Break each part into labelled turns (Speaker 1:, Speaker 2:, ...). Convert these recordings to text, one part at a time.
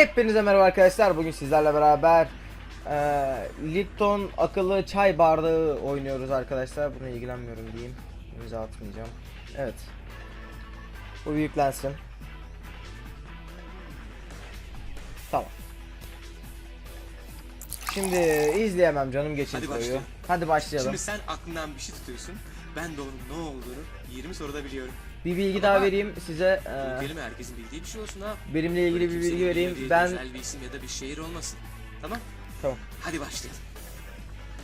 Speaker 1: Hepinize merhaba arkadaşlar. Bugün sizlerle beraber eee Lipton akıllı çay bardağı oynuyoruz arkadaşlar. Buna ilgilenmiyorum diyeyim. İmza atmayacağım. Evet. Bu büyüklensin. Tamam. Şimdi izleyemem canım geçin
Speaker 2: Hadi.
Speaker 1: Hadi başlayalım.
Speaker 2: Şimdi sen aklından bir şey tutuyorsun. Ben de onun ne olduğunu 20 soruda biliyorum.
Speaker 1: Bir bilgi
Speaker 2: Ama-
Speaker 1: daha vereyim size. Eee
Speaker 2: kelime herkesin bildiği bir şey olsun ha.
Speaker 1: benimle ilgili
Speaker 2: Böyle
Speaker 1: bir bilgi vereyim. Ben
Speaker 2: Özel bir isim ya da bir şehir olmasın. Tamam.
Speaker 1: Tamam.
Speaker 2: Hadi başlayalım.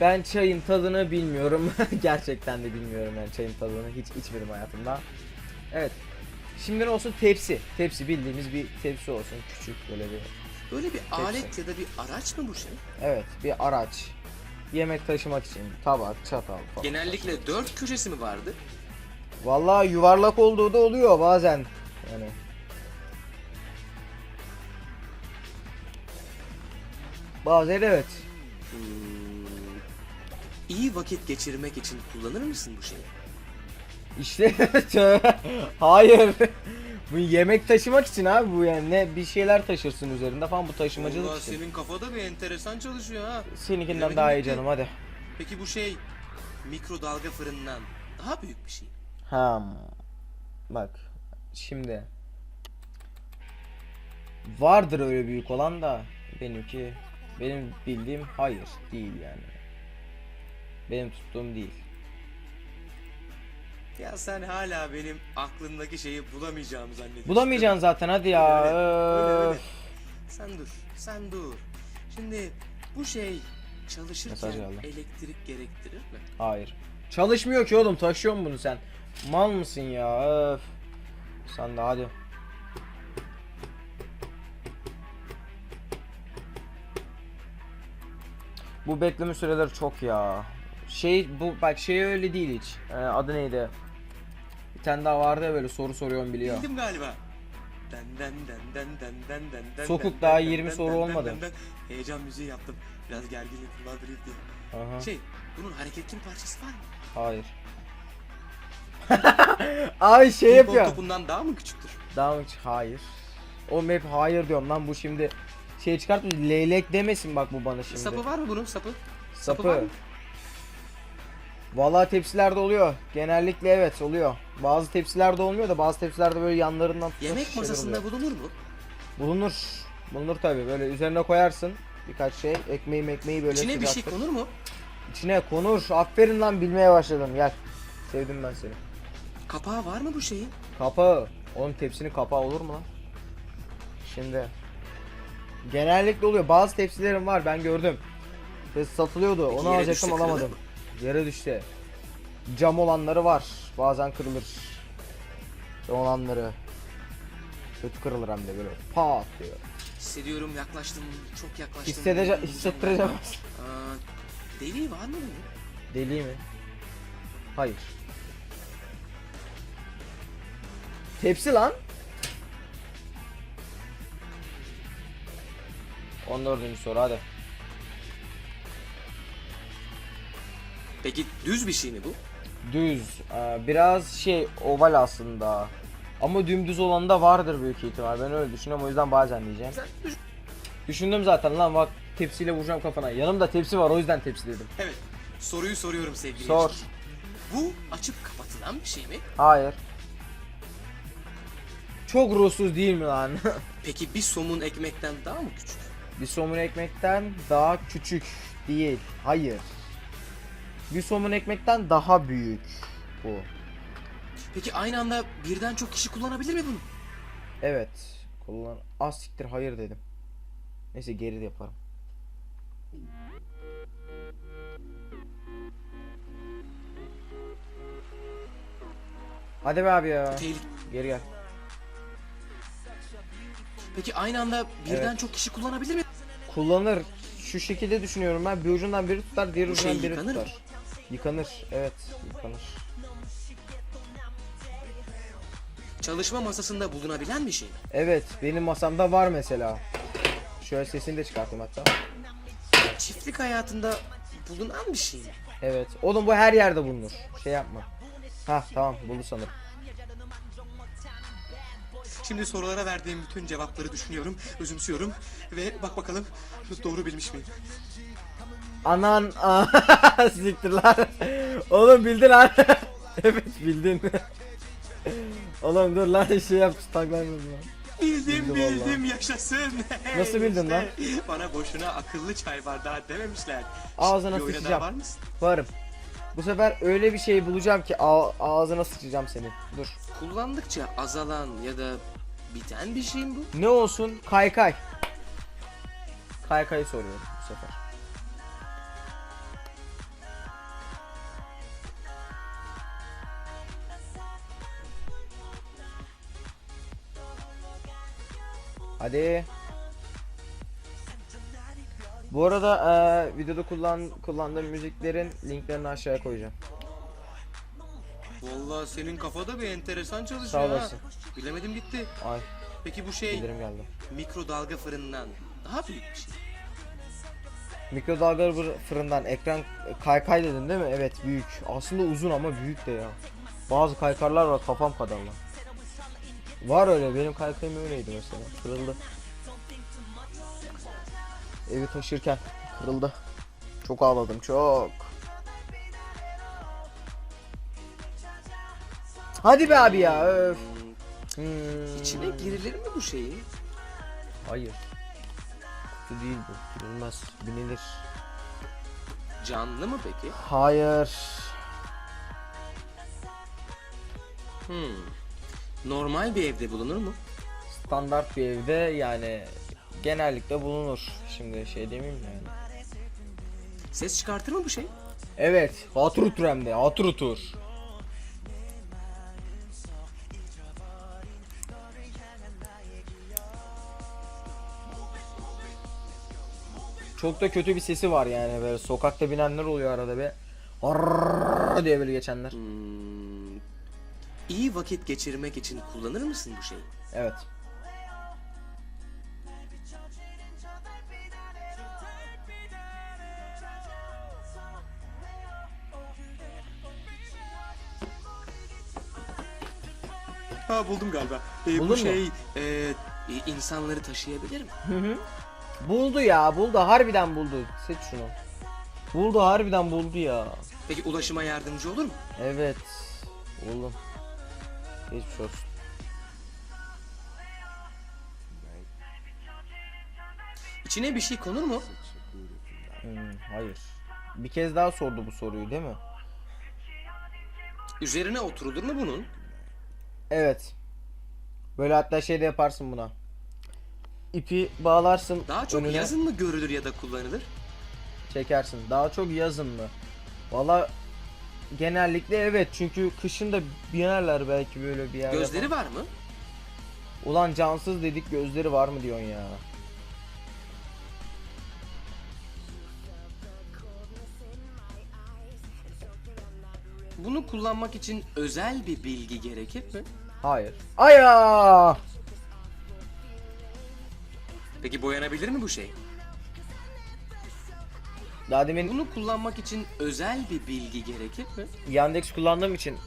Speaker 1: Ben çayın tadını bilmiyorum. Gerçekten de bilmiyorum yani çayın tadını hiç içmedim hayatımda. Evet. Şimdi ne olsun tepsi. Tepsi bildiğimiz bir tepsi olsun. Küçük böyle bir.
Speaker 2: Böyle bir alet ya da bir araç mı bu şey?
Speaker 1: Evet bir araç. Yemek taşımak için tabak, çatal falan.
Speaker 2: Genellikle dört köşesi mi vardı?
Speaker 1: Vallahi yuvarlak olduğu da oluyor bazen. Yani. Bazen evet.
Speaker 2: Hmm. İyi vakit geçirmek için kullanır mısın bu şeyi?
Speaker 1: İşte hayır. bu yemek taşımak için abi bu yani ne bir şeyler taşırsın üzerinde falan bu taşımacılık
Speaker 2: Vallahi
Speaker 1: için.
Speaker 2: senin kafada bir enteresan çalışıyor ha.
Speaker 1: Seninkinden
Speaker 2: Bilemedim
Speaker 1: daha iyi canım hadi.
Speaker 2: Peki bu şey mikrodalga fırından daha büyük bir şey.
Speaker 1: Ha. Bak şimdi vardır öyle büyük olan da benimki benim bildiğim hayır değil yani. Benim tuttuğum değil.
Speaker 2: Ya sen hala benim aklımdaki şeyi bulamayacağımı zannediyorsun.
Speaker 1: Bulamayacaksın zaten hadi ya.
Speaker 2: Öyle, öyle, öyle. Sen dur, sen dur. Şimdi bu şey çalışırken elektrik gerektirir mi?
Speaker 1: Hayır. Çalışmıyor ki oğlum taşıyorsun bunu sen. Mal mısın ya? Öf. Sen de hadi. Bu bekleme süreleri çok ya. Şey bu bak şey öyle değil hiç. Ee, adı neydi? Bir tane daha vardı ya böyle soru soruyorum biliyor.
Speaker 2: Bildim galiba. Den den den den den den den den
Speaker 1: Sokuk daha
Speaker 2: den
Speaker 1: 20
Speaker 2: den
Speaker 1: soru olmadı.
Speaker 2: Heyecan müziği yaptım. Biraz gerginlik kullandırayım diye.
Speaker 1: Aha.
Speaker 2: Şey, bunun hareketli parçası var mı?
Speaker 1: Hayır. Ay şey
Speaker 2: Ping pong
Speaker 1: yapıyor.
Speaker 2: topundan daha mı küçüktür?
Speaker 1: Daha mı? Hayır. Oğlum hep hayır diyorum lan bu şimdi şey çıkartmış leylek demesin bak bu bana şimdi.
Speaker 2: Sapı var mı bunun sapı?
Speaker 1: Sapı.
Speaker 2: var mı?
Speaker 1: Vallahi tepsilerde oluyor. Genellikle evet oluyor. Bazı tepsilerde olmuyor da bazı tepsilerde böyle yanlarından
Speaker 2: Yemek
Speaker 1: şeyler
Speaker 2: masasında
Speaker 1: oluyor.
Speaker 2: bulunur mu?
Speaker 1: bulunur. Bulunur tabi böyle üzerine koyarsın birkaç şey ekmeği ekmeği böyle
Speaker 2: İçine bir şey konur mu?
Speaker 1: İçine konur. Aferin lan bilmeye başladım gel. Sevdim ben seni.
Speaker 2: Kapağı var mı bu şeyin?
Speaker 1: Kapağı. Oğlum tepsinin kapağı olur mu lan? Şimdi. Genellikle oluyor. Bazı tepsilerim var ben gördüm. Ve satılıyordu.
Speaker 2: Peki
Speaker 1: Onu
Speaker 2: yere
Speaker 1: alacaktım
Speaker 2: kırılır
Speaker 1: alamadım.
Speaker 2: mı?
Speaker 1: Yere düştü. Cam olanları var. Bazen kırılır. Cam olanları. Kötü kırılır hem de böyle. Pat diyor.
Speaker 2: Hissediyorum yaklaştım, çok yaklaştım.
Speaker 1: Hissedece hissettireceğim.
Speaker 2: Aa, deliği var mı bunun?
Speaker 1: Deli mi? Hayır. Tepsi lan. 14. soru hadi.
Speaker 2: Peki düz bir şey mi bu?
Speaker 1: Düz. Ee, biraz şey oval aslında. Ama dümdüz olan da vardır büyük ihtimal. Ben öyle düşünüyorum o yüzden bazen diyeceğim.
Speaker 2: Sen düz.
Speaker 1: Düşündüm zaten lan bak tepsiyle vuracağım kafana. Yanımda tepsi var o yüzden tepsi dedim.
Speaker 2: Evet. Soruyu soruyorum sevgili
Speaker 1: Sor.
Speaker 2: gençler. Bu açıp kapatılan bir şey mi?
Speaker 1: Hayır. Çok ruhsuz değil mi lan?
Speaker 2: Peki bir somun ekmekten daha mı küçük?
Speaker 1: Bir somun ekmekten daha küçük değil. Hayır. Bir somun ekmekten daha büyük bu.
Speaker 2: Peki aynı anda birden çok kişi kullanabilir mi bunu?
Speaker 1: Evet. Kullan. Az siktir hayır dedim. Neyse geri de yaparım. Hadi be abi ya.
Speaker 2: Tehlike.
Speaker 1: Geri gel.
Speaker 2: Peki aynı anda birden
Speaker 1: Evet.
Speaker 2: çok kişi kullanabilir mi?
Speaker 1: Kullanır. Şu şekilde düşünüyorum ben. Bir ucundan biri tutar, diğer
Speaker 2: Bu
Speaker 1: ucundan
Speaker 2: şey
Speaker 1: biri
Speaker 2: yıkanır mı?
Speaker 1: tutar. Yıkanır. Evet, yıkanır.
Speaker 2: Çalışma masasında bulunabilen bir şey mi?
Speaker 1: Evet, benim masamda var mesela. Şöyle sesini de çıkartayım hatta.
Speaker 2: Çiftlik hayatında bulunan bir şey mi?
Speaker 1: Evet. Oğlum bu her yerde bulunur. Şey yapma. Ha tamam buldu sanırım.
Speaker 2: Şimdi sorulara verdiğim bütün cevapları düşünüyorum, özümsüyorum ve bak bakalım doğru bilmiş miyim?
Speaker 1: Anan siktir lan. Oğlum bildin lan. evet bildin. Oğlum dur lan şey yap taklanmadın lan.
Speaker 2: Bildim
Speaker 1: Bildi
Speaker 2: bildim yaşasın.
Speaker 1: Nasıl bildin lan?
Speaker 2: Bana boşuna akıllı çay bardağı dememişler.
Speaker 1: Ağzına
Speaker 2: Bir
Speaker 1: sıçacağım.
Speaker 2: var mısın?
Speaker 1: Varım. Bu sefer öyle bir şey bulacağım ki ağ- ağzına sıçacağım seni. Dur.
Speaker 2: Kullandıkça azalan ya da biten bir şey mi bu?
Speaker 1: Ne olsun? Kaykay. Kaykayı soruyorum bu sefer. Hadi. Bu arada eee, videoda kullan kullandığım müziklerin linklerini aşağıya koyacağım.
Speaker 2: Vallahi senin kafada bir enteresan çalışıyor
Speaker 1: Sağ
Speaker 2: ha. Bilemedim gitti.
Speaker 1: Ay,
Speaker 2: Peki bu şey
Speaker 1: bildirim geldi.
Speaker 2: mikrodalga fırından daha büyük bir şey.
Speaker 1: Mikrodalga fır- fırından ekran kaykay dedin değil mi? Evet büyük. Aslında uzun ama büyük de ya. Bazı kaykarlar var kafam kadar lan. Var öyle benim kaykayım öyleydi mesela. Kırıldı. Evi taşırken kırıldı. Çok ağladım çok. Hadi be abi ya öf.
Speaker 2: Hmm. İçine girilir mi bu şeyi?
Speaker 1: Hayır. Kutu değil bu. Girilmez. Binilir.
Speaker 2: Canlı mı peki?
Speaker 1: Hayır.
Speaker 2: Hmm. Normal bir evde bulunur mu?
Speaker 1: standart bir evde yani genellikle bulunur. Şimdi şey demeyeyim de yani.
Speaker 2: Ses çıkartır mı bu şey?
Speaker 1: Evet, hatır otur hem de, hatır otur. Çok da kötü bir sesi var yani böyle sokakta binenler oluyor arada be. Arrrr diye böyle geçenler.
Speaker 2: Hmm. İyi vakit geçirmek için kullanır mısın bu şeyi?
Speaker 1: Evet.
Speaker 2: Ha buldum galiba. Ee,
Speaker 1: Buldun
Speaker 2: bu
Speaker 1: mu?
Speaker 2: şey e, insanları taşıyabilir mi?
Speaker 1: Hı hı. Buldu ya, buldu. Harbiden buldu. Seç şunu. Buldu, harbiden buldu ya.
Speaker 2: Peki ulaşıma yardımcı olur mu?
Speaker 1: Evet. Oğlum. Geçmiş olsun.
Speaker 2: İçine bir şey konur mu?
Speaker 1: Hmm, hayır. Bir kez daha sordu bu soruyu değil mi?
Speaker 2: Üzerine oturulur mu bunun?
Speaker 1: Evet. Böyle hatta şey de yaparsın buna. İpi bağlarsın
Speaker 2: Daha çok
Speaker 1: önüne
Speaker 2: yazın mı görülür ya da kullanılır?
Speaker 1: çekersin. Daha çok yazın mı? Valla genellikle evet çünkü kışın da binerler belki böyle bir yerde.
Speaker 2: Gözleri var mı?
Speaker 1: Ulan cansız dedik gözleri var mı diyorsun ya.
Speaker 2: Bunu kullanmak için özel bir bilgi gerekir mi?
Speaker 1: Hayır. Aya!
Speaker 2: Peki boyanabilir mi bu şey?
Speaker 1: Daha demin
Speaker 2: Bunu kullanmak için özel bir bilgi gerekir mi?
Speaker 1: Yandex kullandığım için.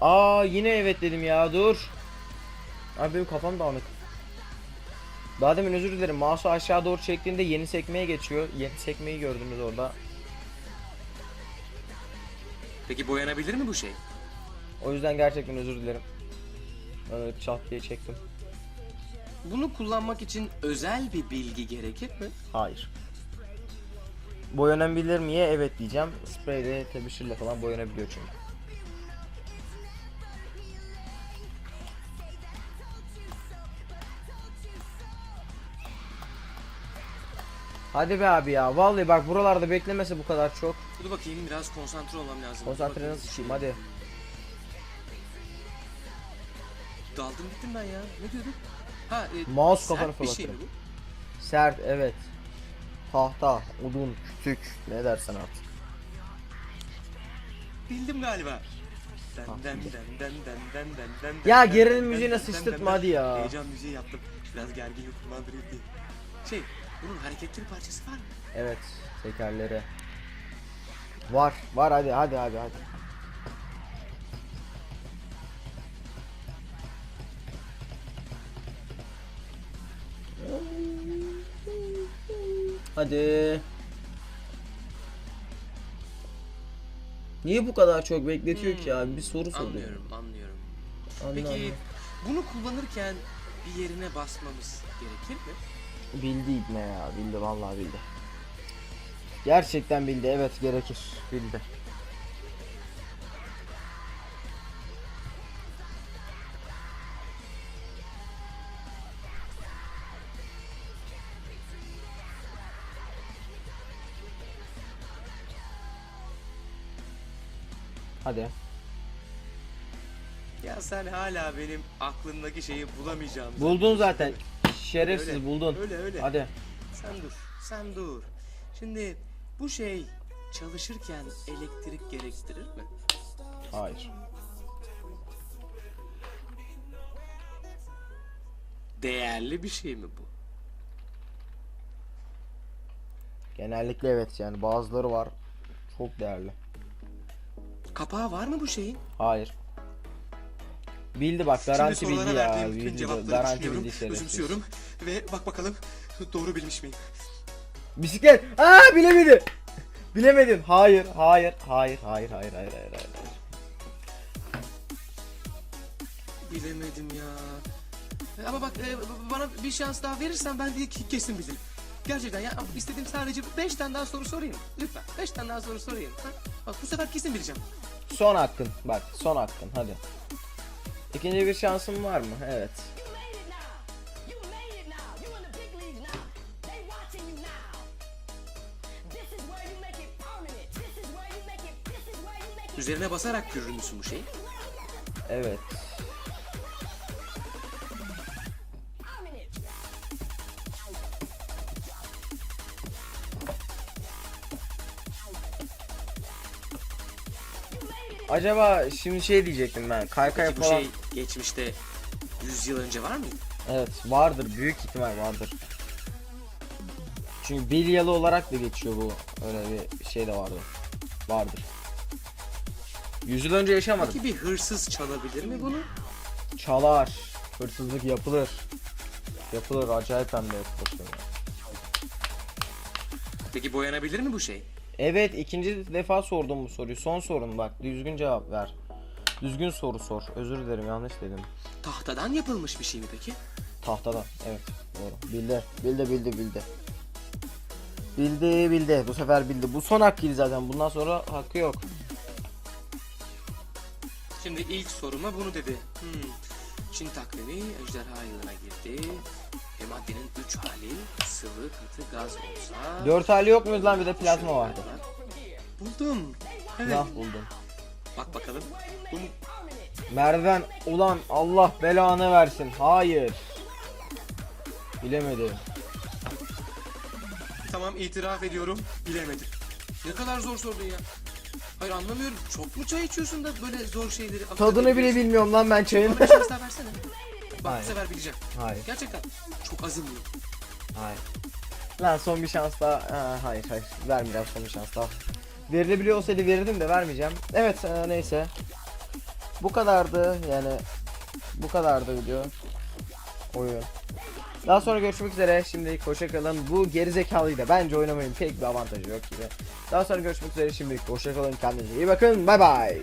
Speaker 1: Aa yine evet dedim ya dur. Abi benim kafam dağınık. Daha demin özür dilerim. Mouse'u aşağı doğru çektiğinde yeni sekmeye geçiyor. Yeni sekmeyi gördünüz orada.
Speaker 2: Peki boyanabilir mi bu şey?
Speaker 1: O yüzden gerçekten özür dilerim. Evet çat diye çektim.
Speaker 2: Bunu kullanmak için özel bir bilgi gerekir mi?
Speaker 1: Hayır. Boyanabilir miye? Evet diyeceğim. Spreyle, tebeşirle falan boyanabiliyor çünkü. Hadi be abi ya. Vallahi bak buralarda beklemese bu kadar çok.
Speaker 2: Dur bakayım biraz konsantre olmam lazım.
Speaker 1: Konsantre nasıl şeyim hadi.
Speaker 2: Daldım gittim ben ya. Ne diyorduk? Ha, e,
Speaker 1: Mouse kafanı
Speaker 2: şey bu?
Speaker 1: Sert evet. Tahta, odun, kütük ne dersen artık.
Speaker 2: Bildim galiba. Den
Speaker 1: Ha,
Speaker 2: den
Speaker 1: bildim.
Speaker 2: den den den den den den
Speaker 1: Ya gerilim
Speaker 2: den den
Speaker 1: sıçtırtma hadi ya.
Speaker 2: Heyecan müziği yaptım. Biraz gerginlik kullandırayım diye. Şey, bunun hareketli bir parçası var mı?
Speaker 1: Evet, tekerleri. Var, var hadi hadi hadi hadi. Hadi. Niye bu kadar çok bekletiyor ki abi? Bir soru soruyor.
Speaker 2: Anlıyorum, anlıyorum.
Speaker 1: Anladım.
Speaker 2: Peki bunu kullanırken bir yerine basmamız gerekir mi?
Speaker 1: Bildi İbne ya. Bildi vallahi bildi. Gerçekten bildi. Evet gerekir. Bildi. Hadi.
Speaker 2: Ya sen hala benim aklımdaki şeyi bulamayacağım.
Speaker 1: Buldun zaten. Şerefsiz
Speaker 2: Öyle,
Speaker 1: buldun.
Speaker 2: öyle, öyle.
Speaker 1: Hadi.
Speaker 2: Sen dur, sen dur. Şimdi bu şey çalışırken elektrik gerektirir mi?
Speaker 1: Hayır.
Speaker 2: Değerli bir şey mi bu?
Speaker 1: Genellikle evet yani bazıları var. Çok değerli.
Speaker 2: Kapağı var mı bu şeyin?
Speaker 1: Hayır. Bildi bak garanti
Speaker 2: Şimdi sorulara
Speaker 1: bildi ya.
Speaker 2: verdiğim bütün
Speaker 1: Bildi,
Speaker 2: cevapları
Speaker 1: garanti
Speaker 2: düşünüyorum,
Speaker 1: bildi şerefsiz.
Speaker 2: özümsüyorum ve bak bakalım doğru bilmiş miyim?
Speaker 1: Bisiklet. Aa bilemedi. Bilemedin. Hayır, hayır, hayır, hayır, hayır, hayır, hayır, hayır.
Speaker 2: Bilemedim ya. E, Ama bak e, bana bir şans daha verirsen ben de ke- kesin bilirim. Gerçekten ya istediğim sadece 5 tane daha soru sorayım. Lütfen 5 tane daha soru sorayım. Ha? Bak bu sefer kesin bileceğim.
Speaker 1: Son hakkın. Bak, son hakkın. Hadi. İkinci bir şansın var mı? Evet.
Speaker 3: You made it now. You made it
Speaker 1: Acaba şimdi şey diyecektim ben. Kaykay
Speaker 2: Peki bu
Speaker 1: falan.
Speaker 2: şey geçmişte 100 yıl önce var mıydı?
Speaker 1: Evet, vardır. Büyük ihtimal vardır. Çünkü bilyalı olarak da geçiyor bu. Öyle bir şey de vardı. Vardır. Yüz yıl önce yaşamadım.
Speaker 2: Peki bir hırsız çalabilir mi bunu?
Speaker 1: Çalar. Hırsızlık yapılır. Yapılır. Acayip hem de yapılır.
Speaker 2: Peki boyanabilir mi bu şey?
Speaker 1: Evet ikinci defa sordum bu soruyu. Son sorun bak. Düzgün cevap ver. Düzgün soru sor. Özür dilerim yanlış dedim.
Speaker 2: Tahtadan yapılmış bir şey mi peki?
Speaker 1: Tahtadan. Evet. Doğru. Bildi. Bildi bildi bildi. Bildi bildi. Bu sefer bildi. Bu son hakkıydı zaten. Bundan sonra hakkı yok.
Speaker 2: Şimdi ilk soruma bunu dedi. Hmm. Çin takvimi ejderha yılına girdi. E maddenin 3 hali sıvı, katı, gaz olsa...
Speaker 1: Dört hali yok muydu lan bir de plazma vardı.
Speaker 2: Buldum. Evet.
Speaker 1: Nah buldum.
Speaker 2: Bak bakalım. Bunu
Speaker 1: Merdiven ulan Allah belanı versin. Hayır. Bilemedim.
Speaker 2: tamam itiraf ediyorum. Bilemedim. Ne kadar zor sordun ya. Hayır anlamıyorum. Çok mu çay içiyorsun da böyle zor şeyleri
Speaker 1: Tadını bile bilmiyorum lan ben çayın.
Speaker 2: Bana bir şans daha versene. Bak
Speaker 1: Hayır.
Speaker 2: bu sefer bileceğim.
Speaker 1: Hayır.
Speaker 2: Gerçekten çok azimliyim.
Speaker 1: Hayır. Lan son bir şans daha. Ha, hayır hayır. Vermeyeceğim son bir şans daha. Verilebiliyor olsaydı verirdim de vermeyeceğim. Evet e, neyse. Bu kadardı yani. Bu kadardı video. Oyun. Daha sonra görüşmek üzere. Şimdilik hoşça kalın. Bu gerizekalıyı da bence oynamayın pek bir avantajı yok gibi. Daha sonra görüşmek üzere. Şimdilik hoşça kalın. Kendinize iyi bakın. Bay bay.